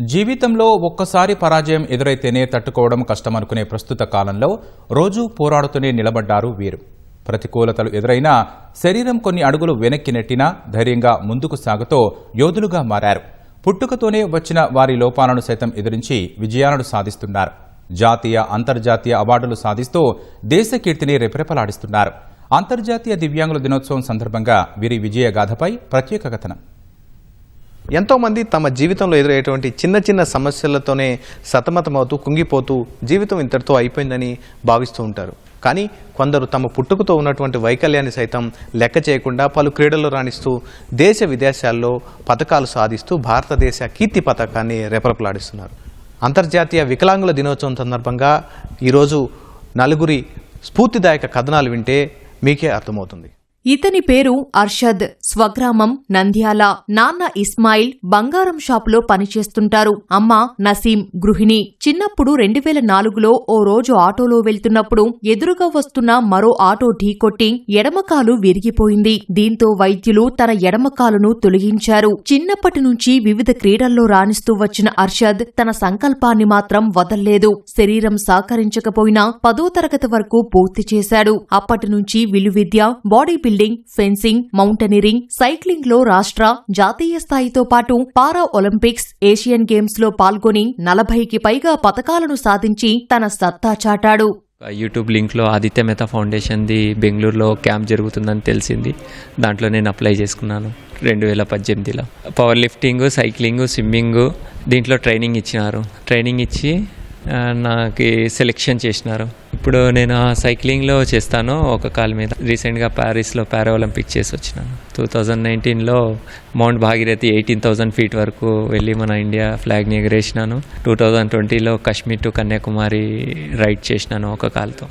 జీవితంలో ఒక్కసారి పరాజయం ఎదురైతేనే తట్టుకోవడం కష్టమనుకునే ప్రస్తుత కాలంలో రోజూ పోరాడుతూనే నిలబడ్డారు వీరు. ప్రతికూలతలు ఎదురైనా శరీరం కొన్ని అడుగులు వెనక్కి నెట్టినా ధైర్యంగా ముందుకు సాగుతో యోధులుగా మారారు. పుట్టుకతోనే వచ్చిన వారి లోపాలను సైతం ఎదిరించి విజయాలను సాధిస్తున్నారు. జాతీయ అంతర్జాతీయ అవార్డులు సాధిస్తూ దేశ కీర్తిని రెపరెపలాడిస్తున్నారు. అంతర్జాతీయ దివ్యాంగుల దినోత్సవం సందర్భంగా వీరి విజయ గాథపై ప్రత్యేక కథనం. ఎంతోమంది తమ జీవితంలో ఎదురయ్యేటువంటి చిన్న చిన్న సమస్యలతోనే సతమతమవుతూ కుంగిపోతూ జీవితం ఇంతటితో అయిపోయిందని భావిస్తూ ఉంటారు. కానీ కొందరు తమ పుట్టుకతో ఉన్నటువంటి వైకల్యాన్ని సైతం లెక్క చేయకుండా పలు క్రీడల్లో రాణిస్తూ దేశ విదేశాల్లో పథకాలు సాధిస్తూ భారతదేశ కీర్తి పథకాన్ని రెపరపలాడిస్తున్నారు. అంతర్జాతీయ వికలాంగుల దినోత్సవం సందర్భంగా ఈరోజు నలుగురి స్ఫూర్తిదాయక కథనాలు వింటే మీకే అర్థమవుతుంది. ఇతని పేరు అర్షద్. స్వగ్రామం నంద్యాల. నాన్న ఇస్మాయిల్ బంగారం షాపులో పనిచేస్తుంటారు. అమ్మ నసీం గృహిణి. చిన్నప్పుడు రెండు వేల నాలుగులో ఓ రోజు ఆటోలో వెళ్తున్నప్పుడు ఎదురుగా వస్తున్న మరో ఆటో ఢీకొట్టి ఎడమకాలు విరిగిపోయింది. దీంతో వైద్యులు తన ఎడమకాలును తొలగించారు. చిన్నప్పటి నుంచి వివిధ క్రీడల్లో రాణిస్తూ వచ్చిన అర్షద్ తన సంకల్పాన్ని మాత్రం వదల్లేదు. శరీరం సహకరించకపోయినా పదో తరగతి వరకు పూర్తి చేశాడు. అప్పటి నుంచి విలువిద్య బాడీ బిల్డింగ్ ఫెన్సింగ్ మౌంటనీరింగ్ సైక్లింగ్లో రాష్ట్ర జాతీయ స్థాయితో పాటు పారా ఒలింపిక్స్ ఏషియన్ గేమ్స్లో పాల్గొని నలభైకి పైగా పథకాలను సాధించి తన సత్తా చాటాడు. యూట్యూబ్ లింక్లో ఆదిత్య మెహతా ఫౌండేషన్ది బెంగళూరులో క్యాంప్ జరుగుతుందని తెలిసింది. దాంట్లో నేను అప్లై చేసుకున్నాను రెండు వేల పద్దెనిమిదిలో. పవర్ లిఫ్టింగ్ సైక్లింగ్ స్విమ్మింగ్ దీంట్లో ట్రైనింగ్ ఇచ్చినారు. ట్రైనింగ్ ఇచ్చి నాకు సెలెక్షన్ చేసినారు. ఇప్పుడు నేను ఆ సైక్లింగ్లో చేస్తాను ఒక కాల్ మీద. రీసెంట్గా ప్యారిస్లో పారా ఒలింపిక్ చేసి వచ్చినాను టూ థౌజండ్ నైన్టీన్లో mount Bhagirathi eighteen thousand feet వరకు వెళ్ళి మన ఇండియా ఫ్లాగ్ని ఎగరేసినాను. టూ థౌజండ్ ట్వంటీలో కాశ్మీర్ టు కన్యాకుమారి రైడ్ చేసినాను ఒక కాల్తో.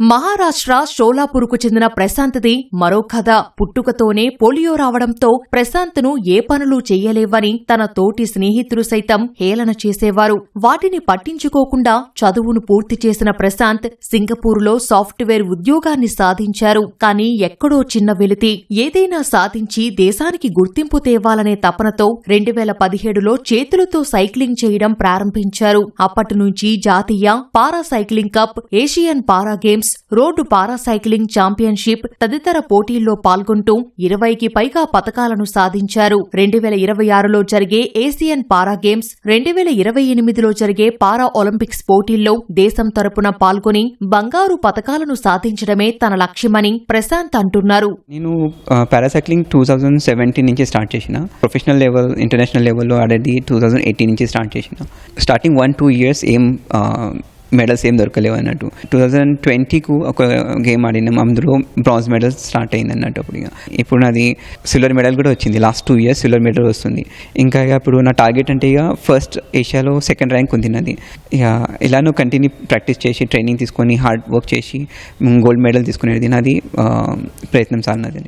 మహారాష్ట్ర షోలాపూర్కు చెందిన ప్రశాంత్ది మరో కథ. పుట్టుకతోనే పోలియో రావడంతో ప్రశాంత్ను ఏ పనులు చెయ్యలేవని తన తోటి స్నేహితులు సైతం హేళన చేసేవారు. వాటిని పట్టించుకోకుండా చదువును పూర్తి చేసిన ప్రశాంత్ సింగపూర్లో సాఫ్ట్వేర్ ఉద్యోగాన్ని సాధించారు. కానీ ఎక్కడో చిన్న వెలితి. ఏదైనా సాధించి దేశానికి గుర్తింపు తేవాలనే తపనతో రెండు వేల పదిహేడులో చేతులతో సైక్లింగ్ చేయడం ప్రారంభించారు. అప్పటి నుంచి జాతీయ para cycling cup Asian para games road para cycling championship తదితర పోటీల్లో పాల్గొంటూ ఇరవైకి పైగా పతకాలను సాధించారు. రెండు వేల ఇరవై ఆరులో జరిగే ఏసియన్ పారా గేమ్స్ రెండు వేల ఇరవై ఎనిమిదిలో జరిగే పారా ఒలింపిక్స్ పోటీల్లో దేశం తరపున పాల్గొని బంగారు పతకాలను సాధించడమే తన లక్ష్యమని ప్రశాంత్ అంటున్నారు. నేను para cycling two thousand seventeen నుంచి స్టార్ట్ చేసిన. ప్రొఫెషనల్ లెవెల్ ఇంటర్నేషనల్ లెవెల్లో ఆడేది టూ థౌజండ్ ఎయిటీన్ నుంచి స్టార్ట్ చేసిన. స్టార్టింగ్ వన్ టూ ఇయర్స్ ఏం మెడల్స్ ఏం దొరకలేవు అన్నట్టు. టూ థౌజండ్ ట్వంటీకు ఒక గేమ్ ఆడినాం. అందులో బ్రాంజ్ మెడల్ స్టార్ట్ అయింది అన్నట్టు అప్పుడు ఇక. ఇప్పుడు నాది సిల్వర్ మెడల్ కూడా వచ్చింది. Last two years silver medal వస్తుంది. ఇంకా ఇక ఇప్పుడు నా టార్గెట్ అంటే ఇక ఫస్ట్ ఏషియాలో సెకండ్ ర్యాంక్ ఉంది నాది. ఇక ఇలానో కంటిన్యూ ప్రాక్టీస్ చేసి ట్రైనింగ్ తీసుకొని హార్డ్ వర్క్ చేసి గోల్డ్ మెడల్ తీసుకునేది నాది ప్రయత్నం సార్ నాది.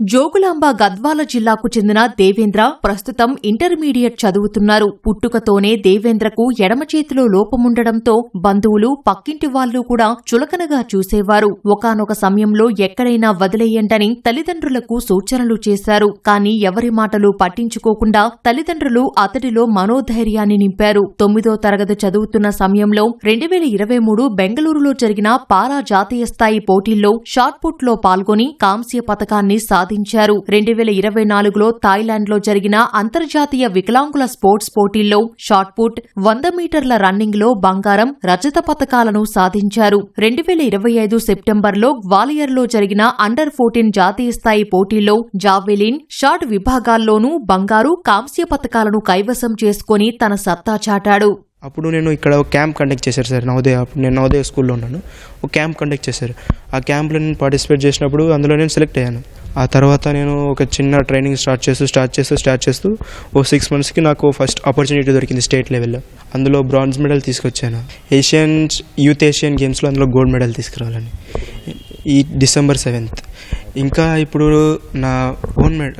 జోగులాంబ గద్వాల జిల్లాకు చెందిన దేవేంద్ర ప్రస్తుతం ఇంటర్మీడియట్ చదువుతున్నారు. పుట్టుకతోనే దేవేంద్రకు ఎడమ చేతిలో లోపముండడంతో బంధువులు పక్కింటి వాళ్ళు కూడా చులకనగా చూసేవారు. ఒకానొక సమయంలో ఎక్కడైనా వదిలేయండని తల్లిదండ్రులకు సూచనలు చేశారు. కానీ ఎవరి మాటలు పట్టించుకోకుండా తల్లిదండ్రులు అతడిలో మనోధైర్యాన్ని నింపారు. తొమ్మిదో తరగతి చదువుతున్న సమయంలో రెండు వేల ఇరవై మూడు బెంగళూరులో జరిగిన పారా జాతీయ స్థాయి పోటీల్లో షాట్పుట్లో పాల్గొని కాంస్య పథకాన్ని సాధించారు రెండు వేల ఇరవై నాలుగులో థాయిలాండ్లో జరిగిన అంతర్జాతీయ వికలాంగుల స్పోర్ట్స్ పోటీల్లో షాట్పుట్ వంద మీటర్ల రన్నింగ్లో బంగారం రజత పథకాలను సాధించారు. రెండు వేల ఇరవై ఐదు సెప్టెంబర్లో గ్వాలియర్లో జరిగిన అండర్ ఫోర్టీన్ జాతీయ స్థాయి పోటీల్లో జావెలిన్ షాట్ విభాగాల్లోనూ బంగారు కాంస్య పథకాలను కైవసం చేసుకుని తన సత్తా చాటాడు. అప్పుడు నేను ఇక్కడ ఒక క్యాంప్ కండక్ట్ చేశారు సార్ నవోదయ అప్పుడు నేను నవోదయ స్కూల్లో ఉన్నాను. ఒక క్యాంప్ కండక్ట్ చేశారు. ఆ క్యాంప్లో నేను పార్టిసిపేట్ చేసినప్పుడు అందులో నేను సెలెక్ట్ అయ్యాను. ఆ తర్వాత నేను ఒక చిన్న ట్రైనింగ్ స్టార్ట్ చేస్తూ స్టార్ట్ చేస్తూ స్టార్ట్ చేస్తూ ఓ సిక్స్ మంత్స్కి నాకు ఫస్ట్ ఆపర్చునిటీ దొరికింది స్టేట్ లెవెల్లో అందులో బ్రాంజ్ మెడల్ తీసుకొచ్చాను. ఏషియన్ యూత్ ఏషియన్ గేమ్స్లో అందులో గోల్డ్ మెడల్ తీసుకురావాలని. ఈ డిసెంబర్ సెవెంత్ ఇంకా ఇప్పుడు నా ఓన్ మెడ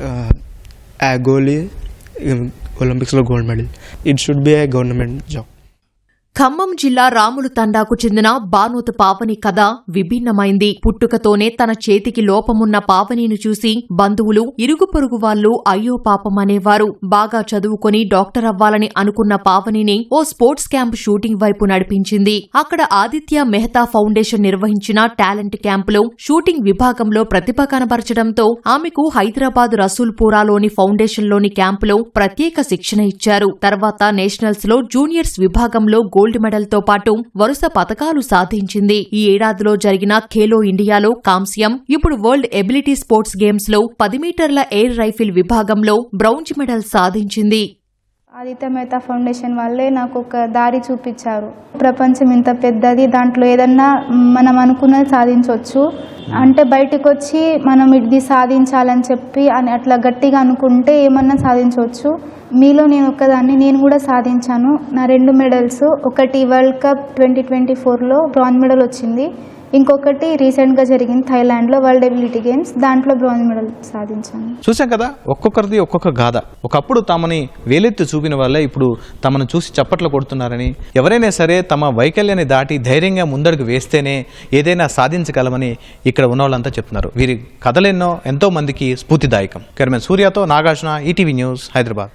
గోల్ ఒలింపిక్స్లో gold medal it should be a government job Khammam జిల్లా రాములు తండాకు చెందిన బానోతు పావని కథ విభిన్నమైంది. పుట్టుకతోనే తన చేతికి లోపమున్న పావనిని చూసి బంధువులు ఇరుగు పొరుగు వాళ్ళు అయ్యో పాపం అనేవారు. బాగా చదువుకొని డాక్టర్ అవ్వాలని అనుకున్న పావనిని ఓ స్పోర్ట్స్ క్యాంప్ షూటింగ్ వైపు నడిపించింది. అక్కడ ఆదిత్య మెహతా ఫౌండేషన్ నిర్వహించిన టాలెంట్ క్యాంపులో షూటింగ్ విభాగంలో ప్రతిభ కనబరచడంతో ఆమెకు హైదరాబాద్ రసూల్పురాలోని ఫౌండేషన్లోని క్యాంపులో ప్రత్యేక శిక్షణ ఇచ్చారు. తర్వాత నేషనల్స్లో జూనియర్స్ విభాగంలో గోల్డ్ మెడల్తో పాటు వరుస పతకాలు సాధించింది. ఈ ఏడాదిలో జరిగిన ఖేలో ఇండియాలో కాంస్యం ఇప్పుడు వరల్డ్ ఎబిలిటీ స్పోర్ట్స్ గేమ్స్లో పది మీటర్ల ఎయిర్ రైఫిల్ విభాగంలో బ్రౌంజ్ మెడల్ సాధించింది. ఆదిత్య మెహతా ఫౌండేషన్ వాళ్ళే నాకు ఒక దారి చూపించారు. ప్రపంచం ఇంత పెద్దది దాంట్లో ఏదన్నా మనం అనుకున్నది సాధించవచ్చు అంటే బయటకు వచ్చి మనం ఇది సాధించాలని చెప్పి అని అట్లా గట్టిగా అనుకుంటే ఏమన్నా సాధించవచ్చు మీలో నేను ఒక్కదాన్ని నేను కూడా సాధించాను. నా రెండు మెడల్స్ ఒకటి వరల్డ్ కప్ ట్వంటీ ట్వంటీ ఫోర్లో బ్రాంజ్ మెడల్ వచ్చింది. ఇంకొకటి రీసెంట్గా జరిగింది థైలాండ్లో వరల్డ్ ఎబిలిటీ గేమ్స్. దాంట్లో బ్రాంజ్ మెడల్ సాధించాను. చూసాం కదా? ఒక్కొక్కరిది ఒక్కొక్క గాథ. ఒకప్పుడు తమని వేలెత్తి చూపిన వాళ్ళే ఇప్పుడు తమను చూసి చప్పట్లు కొడుతున్నారని. ఎవరైనా సరే తమ వైకల్యాన్ని దాటి ధైర్యంగా ముందడుగు వేస్తేనే ఏదైనా సాధించగలమని ఇక్కడ ఉన్న వాళ్ళంతా చెప్తున్నారు. వీరి కథలెన్నో ఎంతో మందికి స్ఫూర్తిదాయకం. కెరమెన్ సూర్యతో నాగార్జున ఈటీవీ న్యూస్ హైదరాబాద్.